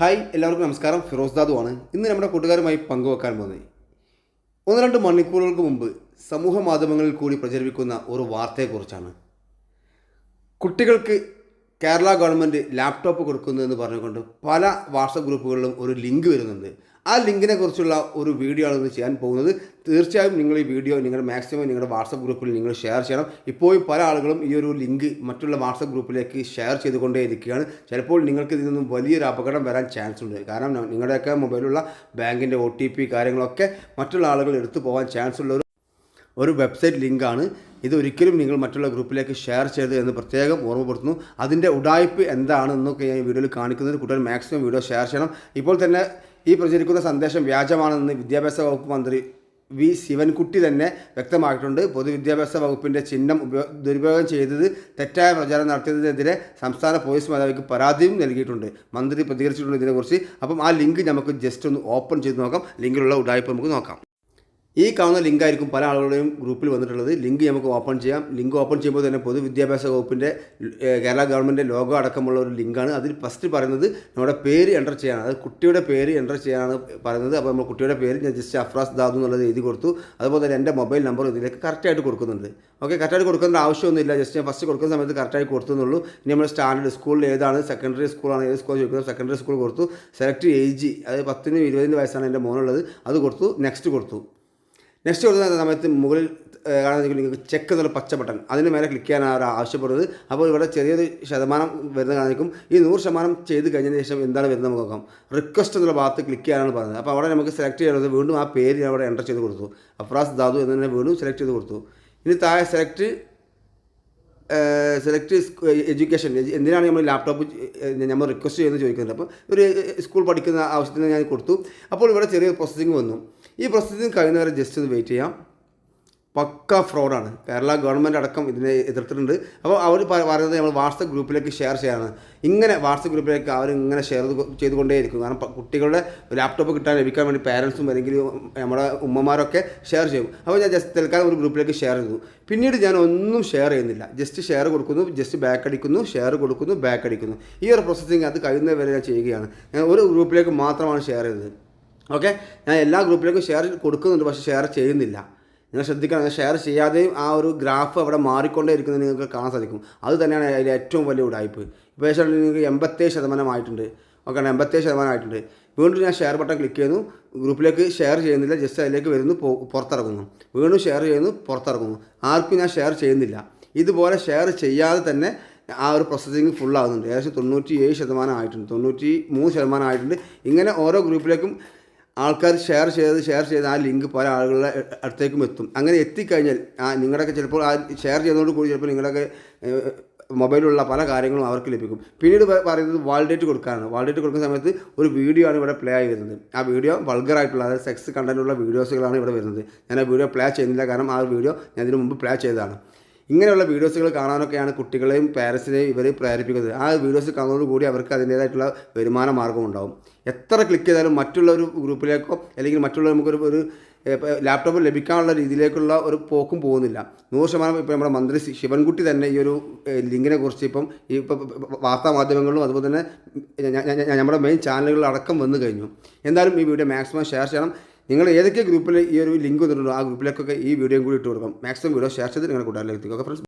Hi എല്ലാവർക്കും നമസ്കാരം. ഫിറോസ് ആണ്. ഇന്ന് നമ്മുടെ കൂട്ടുകാരുമായി പങ്കുവെക്കാൻ പോകുന്നത് ഒന്ന് രണ്ട് മണിക്കൂറുകൾക്ക് മുമ്പ് സമൂഹ മാധ്യമങ്ങളിൽ കൂടി പ്രചരിപ്പിക്കുന്ന ഒരു വാർത്തയെക്കുറിച്ചാണ്. കുട്ടികൾക്ക് കേരള ഗവൺമെന്റ് ലാപ്ടോപ്പ് കൊടുക്കുന്നതെന്ന് പറഞ്ഞുകൊണ്ട് പല വാട്സപ്പ് ഗ്രൂപ്പുകളിലും ഒരു ലിങ്ക് വരുന്നുണ്ട്. ആ ലിങ്കിനെ കുറിച്ചുള്ള ഒരു വീഡിയോ ആണ് ഇന്ന് ചെയ്യാൻ പോകുന്നത്. തീർച്ചയായും നിങ്ങൾ ഈ വീഡിയോ നിങ്ങളുടെ മാക്സിമം നിങ്ങളുടെ വാട്സപ്പ് ഗ്രൂപ്പിൽ നിങ്ങൾ ഷെയർ ചെയ്യണം. ഇപ്പോഴും പല ആളുകളും ഈ ഒരു ലിങ്ക് മറ്റുള്ള വാട്സപ്പ് ഗ്രൂപ്പിലേക്ക് ഷെയർ ചെയ്തുകൊണ്ടേ ഇരിക്കുകയാണ്. ചിലപ്പോൾ നിങ്ങൾക്ക് ഇതിൽ നിന്നും വലിയൊരു അപകടം വരാൻ ചാൻസ് ഉണ്ട്. കാരണം നിങ്ങളുടെയൊക്കെ മൊബൈലുള്ള ബാങ്കിന്റെ ഒ ടി പി കാര്യങ്ങളൊക്കെ മറ്റുള്ള ആളുകൾ എടുത്തു പോകാൻ ചാൻസ് ഉള്ള ഒരു വെബ്സൈറ്റ് ലിങ്കാണ്. ഇത് ഒരിക്കലും നിങ്ങൾ മറ്റുള്ള ഗ്രൂപ്പിലേക്ക് ഷെയർ ചെയ്ത് എന്ന് പ്രത്യേകം ഓർമ്മപ്പെടുത്തുന്നു. അതിന്റെ ഉടായ്പ് എന്താണെന്നൊക്കെ ഞാൻ ഈ വീഡിയോയിൽ കാണിക്കുന്നത്. കൂട്ടുകാർ മാക്സിമം വീഡിയോ ഷെയർ ചെയ്യണം. ഇപ്പോൾ തന്നെ ഈ പ്രചരിക്കുന്ന സന്ദേശം വ്യാജമാണെന്ന് വിദ്യാഭ്യാസ വകുപ്പ് മന്ത്രി വി ശിവൻകുട്ടി തന്നെ വ്യക്തമാക്കിയിട്ടുണ്ട്. പൊതുവിദ്യാഭ്യാസ വകുപ്പിന്റെ ചിഹ്നം ദുരുപയോഗം ചെയ്തത് തെറ്റായ പ്രചാരണം നടത്തിയതിനെതിരെ സംസ്ഥാന പോലീസ് മേധാവിക്ക് പരാതിയും നൽകിയിട്ടുണ്ട്. മന്ത്രി പ്രതികരിച്ചിട്ടുണ്ട് ഇതിനെക്കുറിച്ച്. അപ്പം ആ ലിങ്ക് നമുക്ക് ജസ്റ്റ് ഒന്ന് ഓപ്പൺ ചെയ്ത് നോക്കാം. ലിങ്കിലുള്ള ഉടായ്പ നമുക്ക് നോക്കാം. ഈ കാണുന്ന ലിങ്ക് ആയിരിക്കും പല ആളുകളുടെയും ഗ്രൂപ്പിൽ വന്നിട്ടുള്ളത്. ലിങ്ക് നമുക്ക് ഓപ്പൺ ചെയ്യാം. ലിങ്ക് ഓപ്പൺ ചെയ്യുമ്പോൾ തന്നെ പൊതുവിദ്യാഭ്യാസ വകുപ്പിന്റെ കേരള ഗവൺമെന്റ് ലോഗോ അടക്കമുള്ള ഒരു ലിങ്കാണ്. അതിൽ ഫസ്റ്റ് പറയുന്നത് നമ്മുടെ പേര് എന്റർ ചെയ്യാനാണ് അത് കുട്ടിയുടെ പേര് എന്റർ ചെയ്യാനാണ് പറയുന്നത്. അപ്പോൾ നമ്മൾ കുട്ടിയുടെ പേര് ഞാൻ ജസ്റ്റ് അഫ്രാസ് ദാദു എന്നുള്ളത് എഴുതി കൊടുത്തു. അതുപോലെ തന്നെ എന്റെ മൊബൈൽ നമ്പർ ഇതിലേക്ക് കറക്റ്റായിട്ട് കൊടുക്കുന്നുണ്ട്. ഓക്കെ കറക്റ്റായിട്ട് കൊടുക്കേണ്ട ആവശ്യമൊന്നുമില്ല. ജസ്റ്റ് ഞാൻ ഫസ്റ്റ് കൊടുക്കുന്ന സമയത്ത് കറക്റ്റായി കൊടുത്തുന്നുള്ളൂ. ഇനി നമ്മൾ സ്റ്റാൻഡേർഡ് സ്കൂളിൽ ഏതാണ്? സെക്കൻഡറി സ്കൂളാണ് ഏത് സ്കൂൾ ചോദിക്കുന്നത്? സെക്കൻഡറി സ്കൂൾ കൊടുത്തു. സെലക്ട് ഏജ് അതായത് പത്തിനും ഇരുപതിന്റെ വയസ്സാണ് എന്റെ മോനുള്ളത്. അത് കൊടുത്തു. നെക്സ്റ്റ് കൊടുത്തു. നെക്സ്റ്റ് കൊടുക്കുന്ന സമയത്ത് മുകളിൽ കാണാൻ നിങ്ങൾക്ക് ചെക്ക് എന്നുള്ള പച്ച ബട്ടൺ അതിന് മേലെ ക്ലിക്ക് ചെയ്യാനാണ് അവർ ആവശ്യപ്പെടുന്നത്? അപ്പോൾ ഇവിടെ ചെറിയൊരു ശതമാനം വരുന്ന കാണിക്കും. ഈ നൂറ് ശതമാനം ചെയ്ത് കഴിഞ്ഞതിന് ശേഷം എന്താണ് വരുന്നത് നമുക്ക് നോക്കാം. റിക്വസ്റ്റ് എന്നുള്ള ഭാഗത്ത് ക്ലിക്ക് ചെയ്യാനാണ് പറയുന്നത് അപ്പോൾ അവിടെ നമുക്ക് സെലക്ട് ചെയ്യുന്നത് വീണ്ടും ആ പേര് ഞാൻ അവിടെ എന്റർ ചെയ്ത് കൊടുത്തു. അഫ്രാസ് ദാദു എന്ന് തന്നെ വീണ്ടും സെലക്ട് ചെയ്ത് കൊടുത്തു. ഇനി താഴെ സെലക്ട് സെലക്ട് എഡ്യൂക്കേഷൻ എന്തിനാണ് നമ്മൾ ലാപ്ടോപ്പ് നമ്മൾ റിക്വസ്റ്റ് ചെയ്യുന്നത് ചോദിക്കുന്നത്. അപ്പോൾ ഒരു സ്കൂൾ പഠിക്കുന്ന ആവശ്യത്തിന് ഞാൻ കൊടുത്തു. അപ്പോൾ ഇവിടെ ചെറിയ പ്രോസസ്സിങ് വന്നു. ഈ പ്രോസസ്സിങ് കഴിയുന്നവരെ ജസ്റ്റ് ഒന്ന് വെയിറ്റ് ചെയ്യാം. പക്ക ഫ്രോഡാണ് കേരള ഗവൺമെന്റ് അടക്കം ഇതിനെ എതിർത്തിട്ടുണ്ട്. അപ്പോൾ അവർ പറയുന്നത് നമ്മൾ വാട്സപ്പ് ഗ്രൂപ്പിലേക്ക് ഷെയർ ചെയ്യാനാണ് ഇങ്ങനെ വാട്സപ്പ് ഗ്രൂപ്പിലേക്ക് അവർ ഇങ്ങനെ ഷെയർ ചെയ്തുകൊണ്ടേയിരിക്കും. കാരണം കുട്ടികളുടെ ലാപ്ടോപ്പ് കിട്ടാൻ ലഭിക്കാൻ വേണ്ടി പാരൻസും അല്ലെങ്കിൽ നമ്മുടെ ഉമ്മമാരൊക്കെ ഷെയർ ചെയ്യും. അപ്പോൾ ഞാൻ ജസ്റ്റ് തൽക്കാലം ഒരു ഗ്രൂപ്പിലേക്ക് ഷെയർ ചെയ്തു. പിന്നീട് ഞാൻ ഒന്നും ഷെയർ ചെയ്യുന്നില്ല. ജസ്റ്റ് ഷെയർ കൊടുക്കുന്നു ജസ്റ്റ് ബാക്ക് അടിക്കുന്നു ഷെയർ കൊടുക്കുന്നു ബാക്ക് അടിക്കുന്നു. ഈ ഒരു പ്രോസസ്സിങ് അത് കഴിയുന്നവരെ ഞാൻ ചെയ്യുകയാണ്. ഞാൻ ഒരു ഗ്രൂപ്പിലേക്ക് മാത്രമാണ് ഷെയർ ചെയ്തത്. ഓക്കെ? ഞാൻ എല്ലാ ഗ്രൂപ്പിലേക്കും ഷെയർ കൊടുക്കുന്നുണ്ട് പക്ഷേ ഷെയർ ചെയ്യുന്നില്ല. നിങ്ങൾ ശ്രദ്ധിക്കണം ഷെയർ ചെയ്യാതെയും ആ ഒരു ഗ്രാഫ് അവിടെ മാറിക്കൊണ്ടേ ഇരിക്കുന്നത് നിങ്ങൾക്ക് കാണാൻ സാധിക്കും. അത് തന്നെയാണ് അതിൽ ഏറ്റവും വലിയ ഉടായ്പ്. ഇപ്പോൾ ഏകദേശം നിങ്ങൾക്ക് എൺപത്തേഴ് ശതമാനമായിട്ടുണ്ട്. ഓക്കെ എൺപത്തേഴ് ശതമാനമായിട്ടുണ്ട്. വീണ്ടും ഞാൻ ഷെയർ ബട്ടൺ ക്ലിക്ക് ചെയ്യുന്നു. ഗ്രൂപ്പിലേക്ക് ഷെയർ ചെയ്യുന്നില്ല ജസ്റ്റ് അതിലേക്ക് വരുന്നു പുറത്തിറങ്ങുന്നു. വീണ്ടും ഷെയർ ചെയ്യുന്നു പുറത്തിറങ്ങുന്നു. ആർക്കും ഞാൻ ഷെയർ ചെയ്യുന്നില്ല. ഇതുപോലെ ഷെയർ ചെയ്യാതെ തന്നെ ആ ഒരു പ്രോസസ്സിങ് ഫുൾ ആകുന്നുണ്ട്. ഏകദേശം തൊണ്ണൂറ്റി ഏഴ് ശതമാനം ആയിട്ടുണ്ട് തൊണ്ണൂറ്റി മൂന്ന് ശതമാനം ആയിട്ടുണ്ട് ഇങ്ങനെ ഓരോ ഗ്രൂപ്പിലേക്കും ആൾക്കാർ ഷെയർ ചെയ്ത് ഷെയർ ചെയ്ത് ആ ലിങ്ക് പല ആളുകളുടെ അടുത്തേക്കും എത്തും. അങ്ങനെ എത്തിക്കഴിഞ്ഞാൽ ആ നിങ്ങളുടെയൊക്കെ ചിലപ്പോൾ ആ ഷെയർ ചെയ്തതോട് കൂടി ചിലപ്പോൾ നിങ്ങളുടെയൊക്കെ മൊബൈലുള്ള പല കാര്യങ്ങളും അവർക്ക് ലഭിക്കും. പിന്നീട് പറയുന്നത് വാൾഡേറ്റ് കൊടുക്കാനാണ്. വാൾഡേറ്റ് കൊടുക്കുന്ന സമയത്ത് ഒരു വീഡിയോ ആണ് ഇവിടെ പ്ലേ ആയി വരുന്നത്. ആ വീഡിയോ വൾഗറായിട്ടുള്ള അതായത് സെക്സ് കണ്ടന്റുള്ള വീഡിയോസുകളാണ് ഇവിടെ വരുന്നത്. ഞാൻ ആ വീഡിയോ പ്ലേ ചെയ്യുന്നില്ല. കാരണം ആ വീഡിയോ ഞാൻ ഇതിനു മുമ്പ് പ്ലേ ചെയ്തതാണ്. ഇങ്ങനെയുള്ള വീഡിയോസുകൾ കാണാനൊക്കെയാണ് കുട്ടികളെയും പാരൻസിനെയും ഇവർ പ്രേരിപ്പിക്കുന്നത് ആ വീഡിയോസ് കാണുന്നതോടുകൂടി അവർക്ക് അതിന്റേതായിട്ടുള്ള വരുമാന മാർഗം ഉണ്ടാവും എത്ര ക്ലിക്ക് ചെയ്താലും മറ്റുള്ള ഒരു ഗ്രൂപ്പിലേക്കോ അല്ലെങ്കിൽ മറ്റുള്ള നമുക്കൊരു ഒരു ലാപ്ടോപ്പ് ലഭിക്കാനുള്ള രീതിയിലേക്കുള്ള ഒരു പോക്കും പോകുന്നില്ല നൂറ് ശതമാനം ഇപ്പോൾ നമ്മുടെ മന്ത്രി ശിവൻകുട്ടി തന്നെ ഈ ഒരു ലിങ്കിനെ കുറിച്ച് ഇപ്പം ഈ ഇപ്പം വാർത്താ മാധ്യമങ്ങളിലും അതുപോലെ തന്നെ നമ്മുടെ മെയിൻ ചാനലുകളിലടക്കം വന്നു കഴിഞ്ഞു എന്തായാലും ഈ വീഡിയോ മാക്സിമം ഷെയർ ചെയ്യണം നിങ്ങൾ ഏതൊക്കെ ഗ്രൂപ്പിൽ ഈ ഒരു ലിങ്ക് തന്നിട്ടുണ്ടോ? ആ ഗ്രൂപ്പിലേക്കൊക്കെ ഈ വീഡിയോയും കൂടി ഇട്ട് കൊടുക്കാം മാക്സിമം വീഡിയോ ഷെയർ ചെയ്ത് നിങ്ങളുടെ കൂട്ടുകാരിലേക്ക് എത്തിക്കുക. ഫ്രണ്ട്സ്